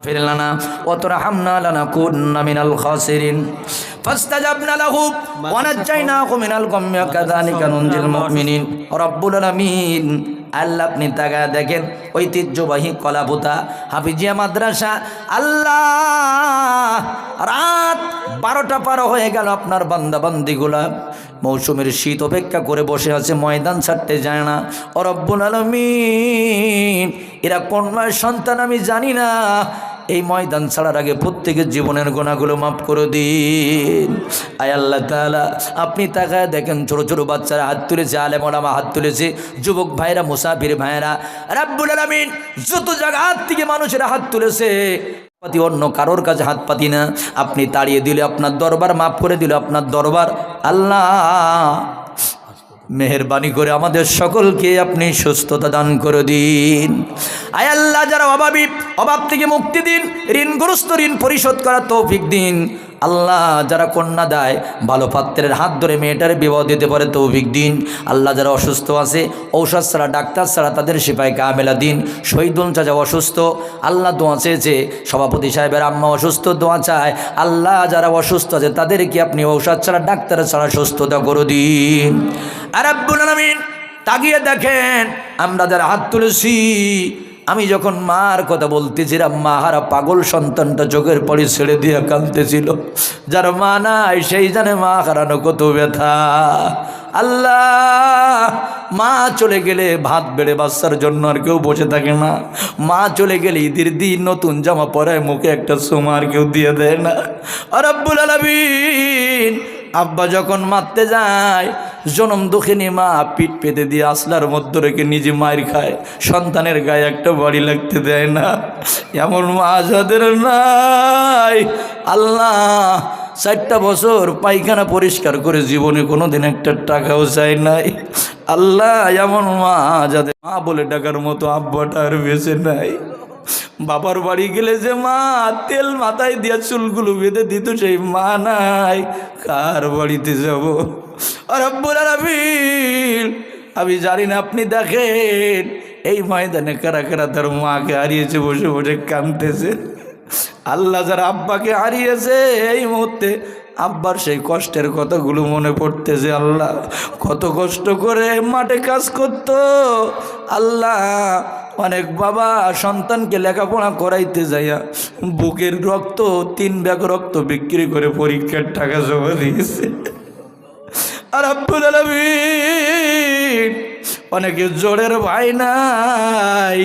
اغفر لنا وترحمنا لنكونن من الخاسرين فاستجبنا له ونجيناه من الغم وكذلك ننجي المؤمنين رب العالمين আল্লাহ আপনি তাকা দেখেন ঐতিহ্যবাহী কলাপুতা হাফিজিয়া মাদ্রাসা আল্লাহ রাত বারোটা পার হয়ে গেল আপনার বান্দা বান্দিগুলা মৌসুমের শীত অপেক্ষা করে বসে আছে ময়দান ছাড়তে যায় না ও রব্বুল আলমিন এরা কোন মায়ের সন্তান আমি জানি না এই ময়দান ছাড়ার আগে প্রত্যেকের জীবনের গোনাগুলো মাফ করে দিন। আয় আল্লাহ তাআলা, আপনি তাকায় দেখেন ছোট ছোট বাচ্চারা হাত তুলেছে, আলেম ওলামা হাত তুলেছে, যুবক ভাইরা মুসাফির ভাইরা রাব্বুল আলামিন যত জায়গা হাত থেকে মানুষেরা হাত তুলেছে পাতি অন্য কারোর কাছে হাত পাতি না। আপনি তাড়িয়ে দিলে আপনার দরবার, মাফ করে দিলে আপনার দরবার। আল্লাহ মেহরবানি করে আমাদের সকলকে আপনি সুস্থতা দান করে দিন। আয় আল্লাহ, যারা অভাবী, অভাব থেকে মুক্তি দিন, ঋণগ্রস্ত ঋণ পরিশোধ করার তৌফিক দিন। আল্লাহ যারা কন্যা দেয়, ভালো পাত্রের হাত ধরে মেয়েটার বিবাহ দিতে পারে, তৌফিক দিন। আল্লাহ যারা অসুস্থ আছে, ঔষধ ছাড়া, ডাক্তার ছাড়া তাদের সিপাই কামেলা দিন। শহীদুল চাচা অসুস্থ, আল্লাহ দোয়া চেয়েছে, সভাপতি সাহেবের আম্মা অসুস্থ, দোয়া চায়, আল্লাহ যারা অসুস্থ আছে, তাদেরকে আপনি ঔষধ ছাড়া, ডাক্তার ছাড়া সুস্থতা করে দিন। আর আব্বুল তাকিয়ে দেখেন, আমরা যারা হাত তুলেছি আমি যখন মার কথা বলতেছিলাম, মা হারা পাগল সন্তানটা চোখের পরে ছেড়ে দিয়ে কাঁদতেছিল। যার মা নাই, সেই জানে মা হারানো কত ব্যথা। আল্লাহ, মা চলে গেলে ভাত বেড়ে বাচ্চার জন্য আর কেউ বসে থাকে না। মা চলে গেলে ঈদের দিন নতুন জামা পরায় মুখে একটা সোমা আর কেউ দিয়ে দেয় না। আর আব্বুল আলমিন, আব্বা যখন মারতে যায় জনম দুঃখিনী মা, পিঠ পেতে দিয়ে আসলার মধ্যে রেখে নিজে মায়ের খায়। সন্তানের গায়ে একটা বাড়ি লাগতে দেয় না। এমন মা যাদের নাই। আল্লাহ, চারটা বছর পায়খানা পরিষ্কার করে জীবনে কোনো দিন একটা টাকাও চাই নাই। আল্লাহ, এমন মা যাদের মা বলে ডাকার মতো আব্বাটা আর বেঁচে নাই। বাবার বাড়ি গেলে যে মা তেল মাথায় দিয়া চুলগুলো বেঁধে দিত, সেই মা নাই। কার বাড়িতে যাব? আর আব্বুল আলামিন। আমি জানি না, আপনি দেখেন, এই ময়দানে কারা কারা তার মাকে হারিয়েছে, বসে বসে কাঁদতেছে। আল্লাহ যারা আব্বাকে হারিয়েছে, এই মুহূর্তে আব্বার সেই কষ্টের কথাগুলো মনে পড়তেছে, আল্লাহ কত কষ্ট করে মাঠে কাজ করতো। আল্লাহ অনেক বাবা সন্তানকে লেখাপড়া করাইতে যাইয়া বুকের রক্ত, তিন ব্যাগ রক্ত বিক্রি করে পরীক্ষার টাকা জমা দিয়েছে। অনেকের জোরের ভাই নাই,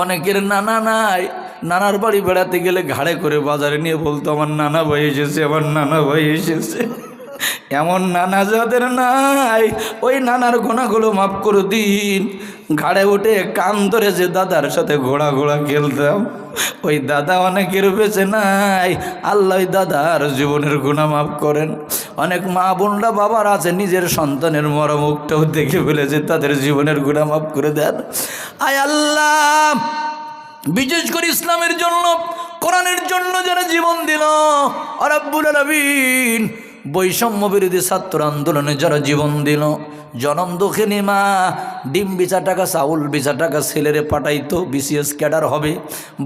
অনেকের নানা নাই। নানার বাড়ি বেড়াতে গেলে ঘাড়ে করে বাজারে নিয়ে বলতো, আমার নানা ভাই এসেছে, আমার নানা ভাই এসেছে। এমন নানা যাদের নাই, ওই নানার গোনাগুলো মাফ করে দিন। ঘাড়ে উঠে কান ধরে যে দাদার সাথে ঘোড়া ঘোড়া খেলতাম, ওই দাদা অনেকের বেঁচে নাই। আল্লাহ দাদার জীবনের গুণা মাফ করেন। অনেক মা বোনরা বাবার আছে, নিজের সন্তানের মরমুখটাও দেখে ফেলেছে, তাদের জীবনের গুণা মাফ করে দেন। আয় আল্লাহ! বিশেষ করে ইসলামের জন্য, কোরআনের জন্য যারা জীবন দিল আরাব্বুল আলমিন বৈষম্য বিরোধী ছাত্র আন্দোলনে যারা জীবন দিল, জনম দক্ষিণী মা, ডিম বিচা টাকা, চাউল বিচা টাকা ছেলেরে পাঠাইতো বিসিএস ক্যাডার হবে,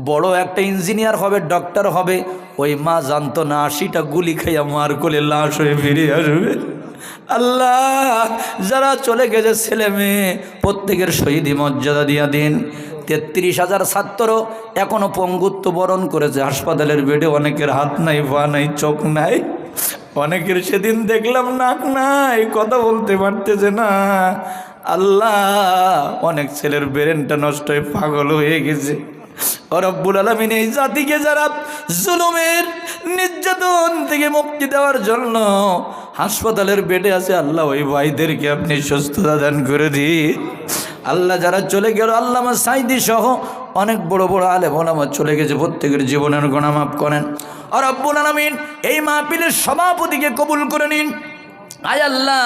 বড় একটা ইঞ্জিনিয়ার হবে, ডক্টর হবে, ওই মা জানতো না আশিটা গুলি খাইয়া মার কোলে লাশ হয়ে ফিরে আসবে। আল্লাহ, যারা চলে গেছে ছেলে মেয়ে, প্রত্যেকের শহীদ মর্যাদা দিয়া দিন। তেত্রিশ হাজার ছাত্র এখনও পঙ্গুত্ব বরণ করেছে, হাসপাতালের বেডে অনেকের হাত নাই, পা নাই, চোখ নাই। অনেকের সেদিন দেখলাম নাক নাই, কথা বলতে পারতেছে না। আল্লাহ, অনেক ছেলের ব্রেনটা নষ্ট হয়ে পাগল হয়ে গেছে। রব্বুল আলমিন, এই জাতিকে যারা জুলুমের নির্যাতন থেকে মুক্তি দেওয়ার জন্য হাসপাতালের বেডে আছে, আল্লাহ ওই ভাইদেরকে আপনি সুস্থতা দান করে দিন। আল্লাহ যারা চলে গেল আল্লাহ সাইদি সহ অনেক বড় বড় আলে আমার চলে গেছে, প্রত্যেকের জীবনের গণামাপ করেন। আর আব্বুল আলমিন এই মাহপিলের সভাপতিকে কবুল করে নিন। আয় আল্লাহ,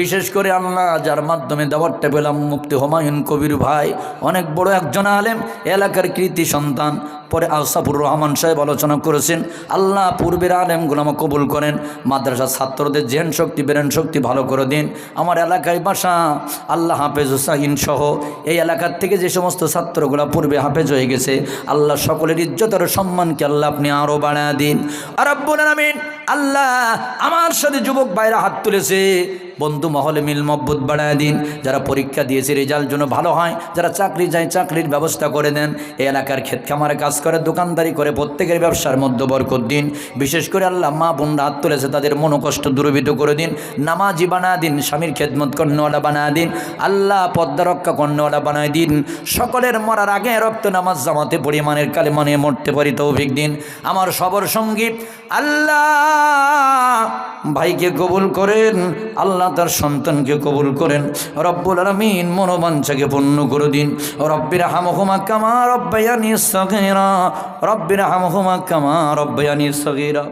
বিশেষ করে আল্লাহ যার মাধ্যমে দাবারটা পেলাম মুক্তি হুমায়ুন কবির ভাই, অনেক বড় একজন আলেম, এলাকার কৃতি সন্তান। পরে আসাফুর রহমান সাহেব আলোচনা করেছেন, আল্লাহ পূর্বের আলেমগুলো আমার কবুল করেন, মাদ্রাসার ছাত্রদের জেন শক্তি, বেরেন শক্তি ভালো করে দিন। আমার এলাকায় বাসা, আল্লাহ হাফেজ হুসাইন সহ, এই এলাকার থেকে যে সমস্ত ছাত্রগুলো পূর্বে হাফেজ হয়ে গেছে, আল্লাহ সকলের ইজ্জত আর সম্মানকে আল্লাহ আপনি আরও বাড়া দিন। আর আব্বুল আমিন আল্লাহ আমার সাথে যুবক বাইরে হাত তুলেছে বন্ধু মহলে মিল মব্বুত বাড়ায় দিন। যারা পরীক্ষা দিয়েছে, রেজাল্ট জন্য ভালো হয়, যারা চাকরি যায়, চাকরির ব্যবস্থা করে দেন। এই এলাকার ক্ষেত খামারে কাজ করে, দোকানদারি করে, প্রত্যেকের ব্যবসার মধ্যে বরকত দিন। বিশেষ করে আল্লাহ মা বোনরা হাত তুলেছে, তাদের মনোকষ্ট দূরীভূত করে দিন। নামাজি বানা দিন, স্বামীর খেদমত কর্ণওয়ালা বানা দিন। আল্লাহ পদ্মা রক্ষা কর্ণওয়ালা বানায় দিন। সকলের মরার আগে রক্ত নামাজ জামাতে পরিমাণের কালে মনে মরতে পারি তৌফিক দিন। আমার সবর সঙ্গী, আল্লাহ ভাইকে কবুল করেন। আল্লাহ তার সন্তানকে কবুল করেন। রব্বুল আলমিন মনোবাঞ্ছাকে পূর্ণ করে দিন। রব্বির হামহুমা কামা রব্বায়ানি সগেরা। রব্বির হামহুমা কামা রব্বায়ানি সগীরা।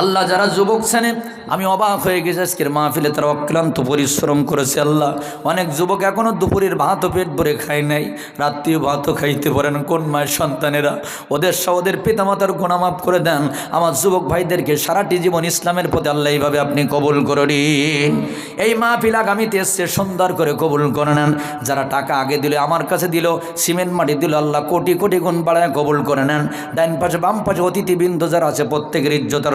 আল্লাহ যারা যুবক শ্রেণি, আমি অবাক হয়ে গেছি আজকের মাহফিলে তারা অক্লান্ত পরিশ্রম করেছে আল্লাহ। অনেক যুবক এখনও দুপুরের ভাতও পেট ভরে খায় নাই, রাত্রিও ভাতও খাইতে পারেন কোন মায়ের সন্তানেরা ওদের সহ ওদের পিতামাতার গুণামাপ করে দেন? আমার যুবক ভাইদেরকে সারাটি জীবন ইসলামের প্রতি আল্লাহ এইভাবে আপনি কবুল করে দিন এই মাহফিল আগামীতে এসছে সুন্দর করে কবুল করে নেন। যারা টাকা আগে দিল, আমার কাছে দিল, সিমেন্ট মাটি দিল, আল্লাহ কোটি কোটি গুণ বাড়ায় কবুল করে নেন। ডাইন পাশে বাম পাশে অতিথিবৃন্দ যারা আছে, প্রত্যেকের ইজ্জত আর